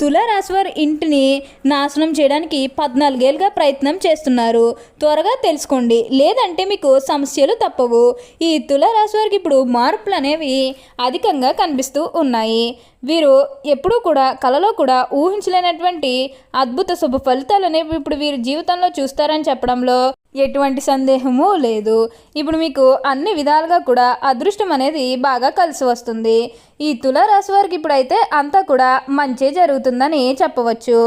తులారాశి వారి ఇంటిని నాశనం చేయడానికి పద్నాలుగేళ్ళుగా ప్రయత్నం చేస్తున్నారు. త్వరగా తెలుసుకోండి. లేదంటే మీకు సమస్యలు తప్పవు. ఈ తులారాశి వారికి ఇప్పుడు మార్పులు అనేవి అధికంగా కనిపిస్తూ ఉన్నాయి. వీరు ఎప్పుడూ కూడా కలలో కూడా ఊహించలేనటువంటి అద్భుత శుభ ఫలితాలు అనేవి ఇప్పుడు వీరి జీవితంలో చూస్తారని చెప్పడంలో ఎటువంటి సందేహము లేదు. ఇప్పుడు మీకు అన్ని విధాలుగా కూడా అదృష్టం అనేది బాగా కలిసి వస్తుంది. ఈ తులారాశి వారికి ఇప్పుడైతే అంతా కూడా మంచి జరుగుతుందని చెప్పవచ్చు.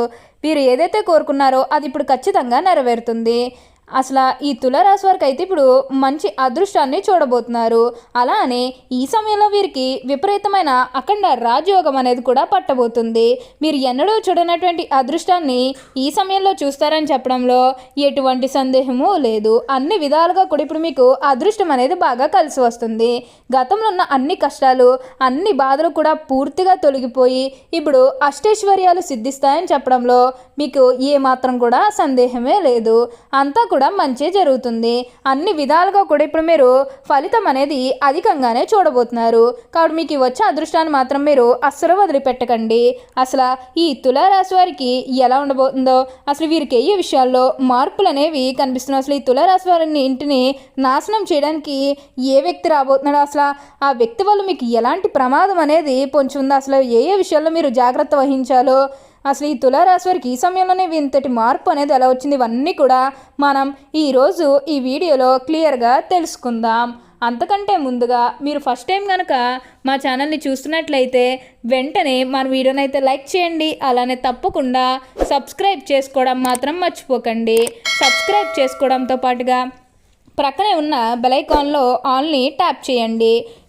మీరు ఏదైతే కోరుకున్నారో అది ఇప్పుడు ఖచ్చితంగా నెరవేరుతుంది. అసలు ఈ తులారాశి వారికి అయితే ఇప్పుడు మంచి అదృష్టాన్ని చూడబోతున్నారు. అలా అని ఈ సమయంలో వీరికి విపరీతమైన అఖండ రాజయోగం అనేది కూడా పట్టబోతుంది. మీరు ఎన్నడూ చూడనటువంటి అదృష్టాన్ని ఈ సమయంలో చూస్తారని చెప్పడంలో ఎటువంటి సందేహము లేదు. అన్ని విధాలుగా కూడా ఇప్పుడు మీకు అదృష్టం అనేది బాగా కలిసి వస్తుంది. గతంలో ఉన్న అన్ని కష్టాలు అన్ని బాధలు కూడా పూర్తిగా తొలగిపోయి ఇప్పుడు అష్టైశ్వర్యాలు సిద్ధిస్తాయని చెప్పడంలో మీకు ఏమాత్రం కూడా సందేహమే లేదు. అంతా కూడా మంచి జరుగుతుంది. అన్ని విధాలుగా కూడా ఇప్పుడు మీరు ఫలితం అనేది అధికంగానే చూడబోతున్నారు. కాబట్టి మీకు వచ్చే అదృష్టాన్ని మాత్రం మీరు అస్సలు వదిలిపెట్టకండి. అసలు ఈ తులారాశి వారికి ఎలా ఉండబోతుందో అసలు వీరికి ఏ విషయాల్లో మార్పులు అనేవి కనిపిస్తున్నాయి? అసలు ఈ తులారాశి వారిని ఇంటిని నాశనం చేయడానికి ఏ వ్యక్తి రాబోతున్నాడో? అసలు ఆ వ్యక్తి వల్ల మీకు ఎలాంటి ప్రమాదం అనేది పొంచి ఉందో? అసలు ఏ ఏ విషయాల్లో మీరు జాగ్రత్త వహించాలో అసలు ఈ తులారాశి వారికి ఈ సమయంలోనే ఇంతటి మార్పు అనేది ఎలా వచ్చింది? ఇవన్నీ కూడా మనం ఈరోజు ఈ వీడియోలో క్లియర్గా తెలుసుకుందాం. అంతకంటే ముందుగా మీరు ఫస్ట్ టైం కనుక మా ఛానల్ని చూస్తున్నట్లయితే వెంటనే మన వీడియోని అయితే లైక్ చేయండి. అలానే తప్పకుండా సబ్స్క్రైబ్ చేసుకోవడం మాత్రం మర్చిపోకండి. సబ్స్క్రైబ్ చేసుకోవడంతో పాటుగా ప్రక్కనే ఉన్న బెలైకాన్లో ఆల్ని ట్యాప్ చేయండి.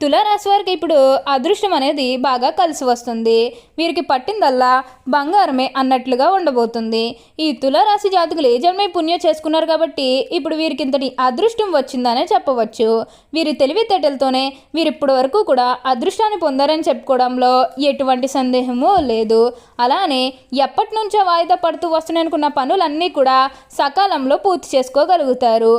తులారాశి వారికి ఇప్పుడు అదృష్టం అనేది బాగా కలిసి వస్తుంది. వీరికి పట్టిందల్లా బంగారమే అన్నట్లుగా ఉండబోతుంది. ఈ తులారాశి జాతకులు ఏ జన్మే పుణ్యం చేసుకున్నారు కాబట్టి ఇప్పుడు వీరికి ఇంతటి అదృష్టం వచ్చిందనే చెప్పవచ్చు. వీరి తెలివితేటలతోనే వీరు ఇప్పటి వరకు కూడా అదృష్టాన్ని పొందారని చెప్పుకోవడంలో ఎటువంటి సందేహము లేదు. అలానే ఎప్పటి నుంచో వాయిదా పడుతూ వస్తున్నాయనుకున్న పనులన్నీ కూడా సకాలంలో పూర్తి చేసుకోగలుగుతారు.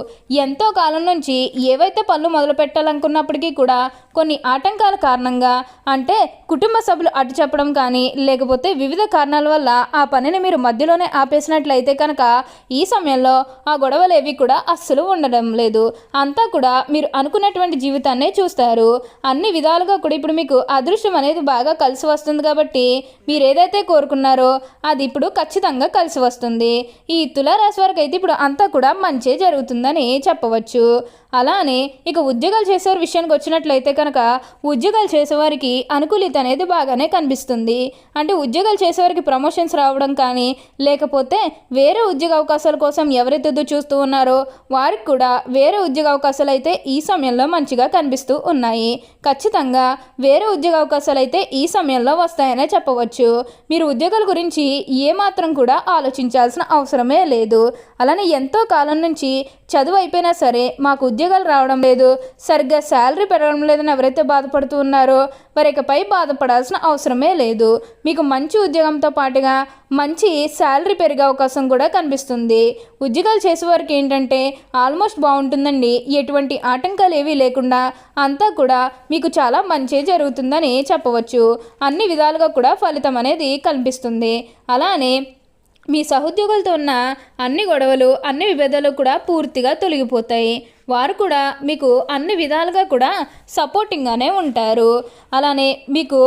ఎంతో కాలం నుంచి ఏవైతే పనులు మొదలు పెట్టాలనుకున్నప్పటికీ కూడా కొన్ని ఆటంకాల కారణంగా అంటే కుటుంబ సభ్యులు అడ్డు చెప్పడం కానీ లేకపోతే వివిధ కారణాల వల్ల ఆ పనిని మీరు మధ్యలోనే ఆపేసినట్లయితే కనుక ఈ సమయంలో ఆ గొడవలు ఏవి కూడా అస్సలు ఉండడం లేదు. అంతా కూడా మీరు అనుకున్నటువంటి జీవితాన్నే చూస్తారు. అన్ని విధాలుగా కూడా ఇప్పుడు మీకు అదృష్టం అనేది బాగా కలిసి వస్తుంది కాబట్టి మీరు ఏదైతే కోరుకున్నారో అది ఇప్పుడు ఖచ్చితంగా కలిసి వస్తుంది. ఈ తులారాశి వారికి అయితే ఇప్పుడు అంతా కూడా మంచి జరుగుతుందని చెప్పవచ్చు. అలానే ఇక ఉద్యోగాలు చేసేవారి విషయానికి వచ్చినట్లయితే కనుక ఉద్యోగాలు చేసేవారికి అనుకూలిత అనేది బాగానే కనిపిస్తుంది. అంటే ఉద్యోగాలు చేసేవారికి ప్రమోషన్స్ రావడం కానీ లేకపోతే వేరే ఉద్యోగ అవకాశాల కోసం ఎవరైతే ఎదురు చూస్తూ ఉన్నారో వారికి కూడా వేరే ఉద్యోగ అవకాశాలు అయితే ఈ సమయంలో మంచిగా కనిపిస్తూ ఉన్నాయి. ఖచ్చితంగా వేరే ఉద్యోగ అవకాశాలు అయితే ఈ సమయంలో వస్తాయనే చెప్పవచ్చు. మీరు ఉద్యోగాల గురించి ఏమాత్రం కూడా ఆలోచించాల్సిన అవసరమే లేదు. అలానే ఎంతో కాలం నుంచి చదువు అయిపోయినా సరే మాకు ఉద్యోగాలు రావడం లేదు. సరిగ్గా శాలరీ పెరగడం లేదని ఎవరైతే బాధపడుతూ ఉన్నారో వారి ఇకపై బాధపడాల్సిన అవసరమే లేదు. మీకు మంచి ఉద్యోగంతో పాటుగా మంచి శాలరీ పెరిగే అవకాశం కూడా కనిపిస్తుంది. ఉద్యోగాలు చేసేవారికి ఏంటంటే ఆల్మోస్ట్ బాగుంటుందండి. ఎటువంటి ఆటంకాలు ఏవీ లేకుండా అంతా కూడా మీకు చాలా మంచి జరుగుతుందని చెప్పవచ్చు. అన్ని విధాలుగా కూడా ఫలితం అనేది కనిపిస్తుంది. అలానే మీ సహోద్యోగులతో ఉన్న అన్ని గొడవలు అన్ని విభేదాలు కూడా పూర్తిగా తొలగిపోతాయి. వారు కూడా మీకు అన్ని విధాలుగా కూడా సపోర్టింగ్గానే ఉంటారు. అలానే మీకు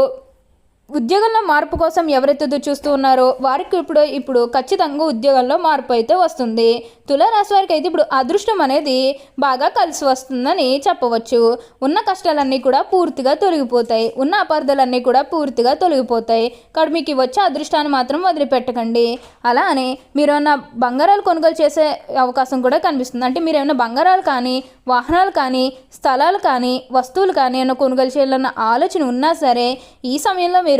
ఉద్యోగంలో మార్పు కోసం ఎవరైతే ఎదురు చూస్తూ ఉన్నారో వారికి ఇప్పుడు ఇప్పుడు ఖచ్చితంగా ఉద్యోగంలో మార్పు అయితే వస్తుంది. తులారాశి వారికి అయితే ఇప్పుడు అదృష్టం అనేది బాగా కలిసి వస్తుందని చెప్పవచ్చు. ఉన్న కష్టాలన్నీ కూడా పూర్తిగా తొలగిపోతాయి. ఉన్న అపార్థాలన్నీ కూడా పూర్తిగా తొలగిపోతాయి. కాబట్టి మీకు వచ్చే అదృష్టాన్ని మాత్రం వదిలిపెట్టకండి. అలా అని మీరు ఏమైనా బంగారాలు కొనుగోలు చేసే అవకాశం కూడా కనిపిస్తుంది. అంటే మీరు ఏమైనా బంగారాలు కానీ వాహనాలు కానీ స్థలాలు కానీ వస్తువులు కానీ ఏమైనా కొనుగోలు చేయాలన్న ఆలోచన ఉన్నా సరే ఈ సమయంలో మీరు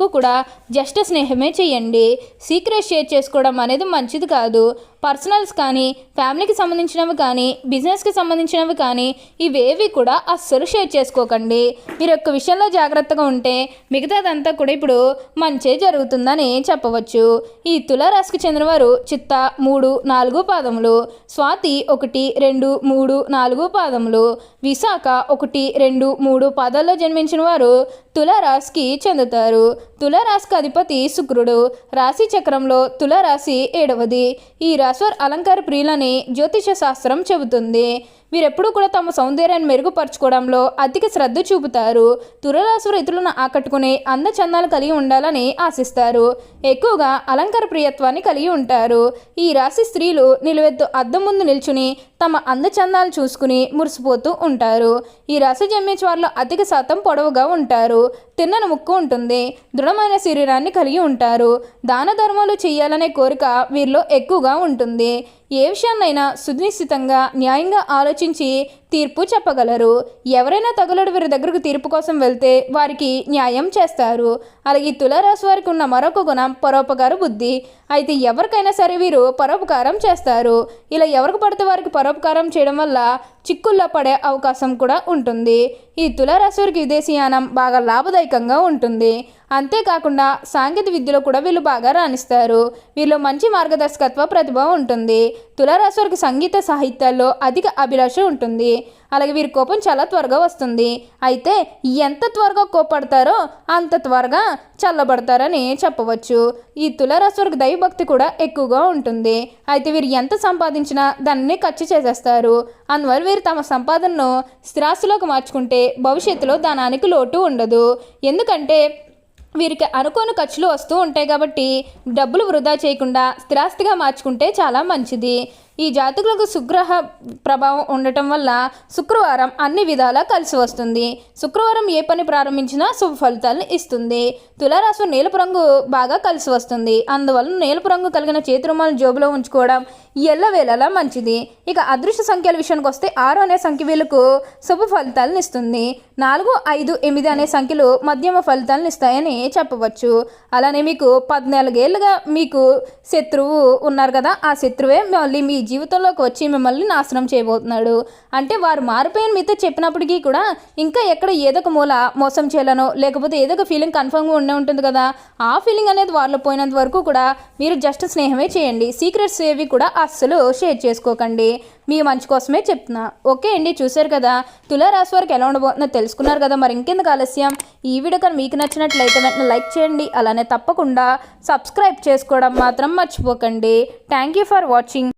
కూడా జస్ట్ స్నేహమే చేయండి. సీక్రెట్ షేర్ చేసుకోవడం అనేది మంచిది కాదు. పర్సనల్స్ కానీ ఫ్యామిలీకి సంబంధించినవి కానీ బిజినెస్కి సంబంధించినవి కానీ ఇవేవి కూడా అస్సలు షేర్ చేసుకోకండి. మీరు యొక్క విషయంలో జాగ్రత్తగా ఉంటే మిగతాదంతా కూడా ఇప్పుడు మంచే జరుగుతుందని చెప్పవచ్చు. ఈ తులారాశికి చెందినవారు చిత్త మూడు నాలుగు పాదములు స్వాతి ఒకటి రెండు మూడు నాలుగు పాదములు విశాఖ ఒకటి రెండు మూడు పాదాల్లో జన్మించిన వారు తులారాశికి చెందుతారు. తులారాశికి అధిపతి శుక్రుడు రాశి చక్రంలో తులారాశి ఏడవది. ఈ రాశివారి అలంకార ప్రియులని జ్యోతిష శాస్త్రం చెబుతుంది. వీరెప్పుడూ కూడా తమ సౌందర్యాన్ని మెరుగుపరచుకోవడంలో అధిక శ్రద్ధ చూపుతారు. తులరాశి రైతులను ఆకట్టుకునే అందచందాలు కలిగి ఉండాలని ఆశిస్తారు. ఎక్కువగా అలంకార ప్రియత్వాన్ని కలిగి ఉంటారు. ఈ రాశి స్త్రీలు నిలువెత్తు అద్దం ముందు నిల్చుని తమ అందచందాలు చూసుకుని మురిసిపోతూ ఉంటారు. ఈ రాశి జన్మించే వారిలో అధిక శాతం పొడవుగా ఉంటారు. తిన్నని ముక్కు ఉంటుంది. దృఢమైన శరీరాన్ని కలిగి ఉంటారు. దాన ధర్మాలు చేయాలనే కోరిక వీరిలో ఎక్కువగా ఉంటుంది. ఏ విషయాన్నైనా సునిశ్చితంగా న్యాయంగా ఆలోచించి తీర్పు చెప్పగలరు. ఎవరైనా తగులడు వీరి దగ్గరకు తీర్పు కోసం వెళ్తే వారికి న్యాయం చేస్తారు. అలాగే ఈ తులారాశి వారికి ఉన్న మరొక గుణం పరోపకార బుద్ధి. అయితే ఎవరికైనా సరే వీరు పరోపకారం చేస్తారు. ఇలా ఎవరికి పడితే వారికి పరోపకారం చేయడం వల్ల చిక్కుల్లో పడే అవకాశం కూడా ఉంటుంది. ఈ తులారాశి వారికి విదేశీయానం బాగా లాభదాయకంగా ఉంటుంది. అంతేకాకుండా సాంకేతిక విద్యలో కూడా వీళ్ళు బాగా రాణిస్తారు. వీళ్ళు మంచి మార్గదర్శకత్వ ప్రతిభ ఉంటుంది. తులారాశి వారికి సంగీత సాహిత్యాల్లో అధిక అభిలాష ఉంటుంది. అలాగే వీరి కోపం చాలా త్వరగా వస్తుంది. అయితే ఎంత త్వరగా కోపడతారో అంత త్వరగా చల్లబడతారని చెప్పవచ్చు. ఈ తులారాశి వారికి దైవభక్తి కూడా ఎక్కువగా ఉంటుంది. అయితే వీరు ఎంత సంపాదించినా దాన్ని ఖర్చు చేసేస్తారు. అందువల్ల వీరు తమ సంపాదనను స్థిరాస్తిలోకి మార్చుకుంటే భవిష్యత్తులో ధనానికి లోటు ఉండదు. ఎందుకంటే వీరికి అనుకోని ఖర్చులు వస్తూ ఉంటాయి కాబట్టి డబ్బులు వృధా చేయకుండా స్థిరాస్తిగా మార్చుకుంటే చాలా మంచిది. ఈ జాతకులకు శుగ్రహ ప్రభావం ఉండటం వల్ల శుక్రవారం అన్ని విధాలా కలిసి వస్తుంది. శుక్రవారం ఏ పని ప్రారంభించినా శుభ ఫలితాలను ఇస్తుంది. తులారాశి నీలపు రంగు బాగా కలిసి వస్తుంది. అందువలన నీలపు రంగు కలిగిన చేతిరుమాలు జోబులో ఉంచుకోవడం ఎల్లవేళలా మంచిది. ఇక అదృష్ట సంఖ్యల విషయానికి వస్తే ఆరు అనే సంఖ్య వీళ్ళకు శుభ ఫలితాలను ఇస్తుంది. నాలుగు ఐదు ఎనిమిది అనే సంఖ్యలు మధ్యమ ఫలితాలను ఇస్తాయని చెప్పవచ్చు. అలానే మీకు పద్నాలుగేళ్ళుగా మీకు శత్రువు ఉన్నారు కదా ఆ శత్రువే మళ్ళీ మీ జీవితంలోకి వచ్చి మిమ్మల్ని నాశనం చేయబోతున్నాడు. అంటే వారు మారిపోయిన మీతో చెప్పినప్పటికీ కూడా ఇంకా ఎక్కడ ఏదో ఒక మూల మోసం చేయాలనో లేకపోతే ఏదో ఒక ఫీలింగ్ కన్ఫర్మ్గా ఉండే ఉంటుంది కదా. ఆ ఫీలింగ్ అనేది వారిలో పోయినంత వరకు కూడా మీరు జస్ట్ స్నేహమే చేయండి. సీక్రెట్స్ ఏవి కూడా అస్సలు షేర్ చేసుకోకండి. మీ మంచి కోసమే చెప్తున్నా. ఓకే అండి చూశారు కదా. తులారాశి వారికి ఎలా ఉండబోతుందో తెలుసుకున్నారు కదా. మరి ఇంకెందుకు ఆలస్యం? ఈ వీడియో కానీ మీకు నచ్చినట్లయితే వెంటనే లైక్ చేయండి. అలానే తప్పకుండా సబ్స్క్రైబ్ చేసుకోవడం మాత్రం మర్చిపోకండి. Thank you for watching